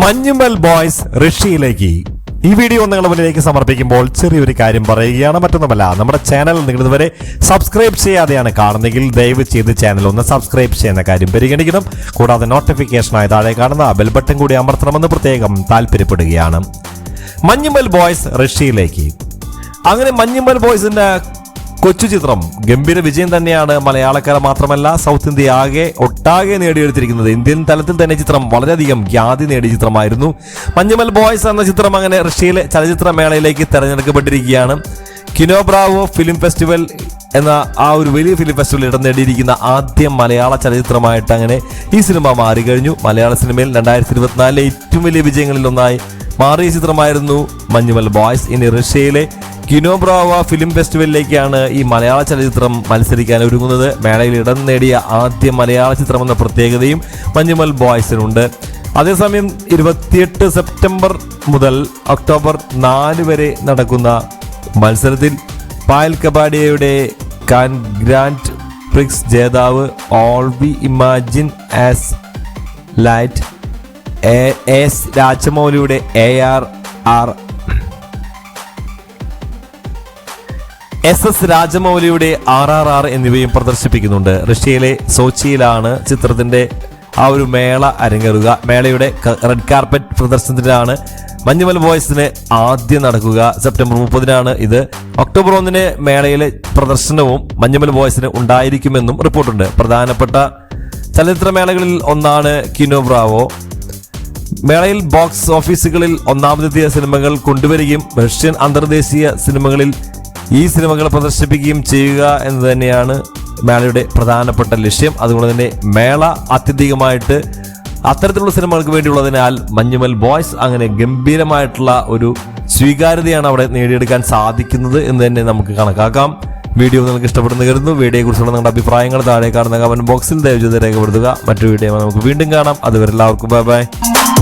Manjummel boys റഷ്യയിലേക്ക് ഈ video നിങ്ങളുടെ മുന്നിലേക്ക് സമർപ്പിക്കുമ്പോൾ ചെറിയൊരു കാര്യം പറയുകയാണ് മറ്റൊന്നുമല്ല നമ്മുടെ ചാനൽ നിങ്ങൾ ഇതുവരെ സബ്സ്ക്രൈബ് ചെയ്യാതെയാണ് കാണുന്നെങ്കിൽ ദയവ് ചെയ്ത് ചാനൽ ഒന്ന് സബ്സ്ക്രൈബ് ചെയ്യുന്ന കാര്യം പരിഗണിക്കണം. കൂടാതെ നോട്ടിഫിക്കേഷനായി താഴെ കാണുന്ന ബെൽ ബട്ടൺ കൂടി അമർത്തണമെന്ന് പ്രത്യേകം താല്പര്യപ്പെടുകയാണ്. മഞ്ഞുമൽ ബോയ്സ് റഷ്യയിലേക്ക് അങ്ങനെ മഞ്ഞുമൽ ബോയ്സിന്റെ കൊച്ചു ചിത്രം. ഗംഭീര വിജയം തന്നെയാണ് മലയാളക്കാരെ മാത്രമല്ല സൗത്ത് ഇന്ത്യ ആകെ ഒട്ടാകെ നേടിയെടുത്തിരിക്കുന്നത്. ഇന്ത്യൻ തലത്തിൽ തന്നെ ചിത്രം വളരെയധികം ഖ്യാതി നേടിയ ചിത്രമായിരുന്നു. മഞ്ഞുമൽ ബോയ്സ് എന്ന ചിത്രം അങ്ങനെ റഷ്യയിലെ ചലച്ചിത്ര മേളയിലേക്ക് തെരഞ്ഞെടുക്കപ്പെട്ടിരിക്കുകയാണ്. കിനോ ബ്രാവോ ഫിലിം ഫെസ്റ്റിവൽ എന്ന ആ ഒരു വലിയ ഫിലിം ഫെസ്റ്റിവൽ ഇടം നേടിയിരിക്കുന്ന ആദ്യ മലയാള ചലച്ചിത്രമായിട്ട് അങ്ങനെ ഈ സിനിമ മാറിക്കഴിഞ്ഞു. മലയാള സിനിമയിൽ രണ്ടായിരത്തി ഇരുപത്തിനാലിലെ ഏറ്റവും വലിയ വിജയങ്ങളിൽ ഒന്നായി മാറിയ ചിത്രമായിരുന്നു മഞ്ഞുമൽ ബോയ്സ്. ഇനി റഷ്യയിലെ കിനോബ്രാവ ഫിലിം ഫെസ്റ്റിവലിലേക്കാണ് ഈ മലയാള ചലച്ചിത്രം മത്സരിക്കാൻ ഒരുങ്ങുന്നത്. മേളയിൽ ഇടം നേടിയ ആദ്യ മലയാള ചിത്രം എന്ന പ്രത്യേകതയും മഞ്ഞുമൽ ബോയ്സിനുണ്ട്. അതേസമയം ഇരുപത്തിയെട്ട് സെപ്റ്റംബർ മുതൽ ഒക്ടോബർ നാല് വരെ നടക്കുന്ന മത്സരത്തിൽ പായൽ കബാഡിയയുടെ കാൻ ഗ്രാൻഡ് പ്രിക്സ് ജേതാവ് all we imagine as light A S രാജമൗലിയുടെ A R R S S രാജമൗലിയുടെ ആർ ആർ ആർ എന്നിവയും പ്രദർശിപ്പിക്കുന്നുണ്ട്. റഷ്യയിലെ സോച്ചിയിലാണ് ചിത്രത്തിന്റെ ആ ഒരു മേള അരങ്ങേറുക. മേളയുടെ റെഡ് കാർപ്പറ്റ് പ്രദർശനത്തിലാണ് മഞ്ഞുമൽ ബോയ്സിന് ആദ്യം നടക്കുക. സെപ്റ്റംബർ മുപ്പതിനാണ് ഇത്. ഒക്ടോബർ ഒന്നിന് മേളയിലെ പ്രദർശനവും മഞ്ഞുമൽ ബോയ്സിന് ഉണ്ടായിരിക്കുമെന്നും റിപ്പോർട്ടുണ്ട്. പ്രധാനപ്പെട്ട ചലച്ചിത്രമേളകളിൽ ഒന്നാണ് കിനോ ബ്രാവോ. മേളയിൽ ബോക്സ് ഓഫീസുകളിൽ ഒന്നാമതെത്തിയ സിനിമകൾ കൊണ്ടുവരികയും റഷ്യൻ അന്തർദേശീയ സിനിമകളിൽ ഈ സിനിമകൾ പ്രദർശിപ്പിക്കുകയും ചെയ്യുക എന്ന് തന്നെയാണ് മേളയുടെ പ്രധാനപ്പെട്ട ലക്ഷ്യം. അതുകൊണ്ട് തന്നെ മേള അത്യധികമായിട്ട് അത്തരത്തിലുള്ള സിനിമകൾക്ക് വേണ്ടിയുള്ളതിനാൽ മഞ്ഞുമൽ ബോയ്സ് അങ്ങനെ ഗംഭീരമായിട്ടുള്ള ഒരു സ്വീകാര്യതയാണ് അവിടെ നേടിയെടുക്കാൻ സാധിക്കുന്നത് എന്ന് തന്നെ നമുക്ക് കണക്കാക്കാം. വീഡിയോ നിങ്ങൾക്ക് ഇഷ്ടപ്പെടുന്നു കരുതുന്നു. വീഡിയോയെ കുറിച്ചുള്ള നിങ്ങളുടെ അഭിപ്രായങ്ങൾ താഴെ കാണുന്ന കമന്റ് ബോക്സിൽ ദയവ് ചെയ്ത് രേഖപ്പെടുത്തുക. മറ്റു വീഡിയോ നമുക്ക് വീണ്ടും കാണാം. അതുവരെ എല്ലാവർക്കും ബൈ ബൈ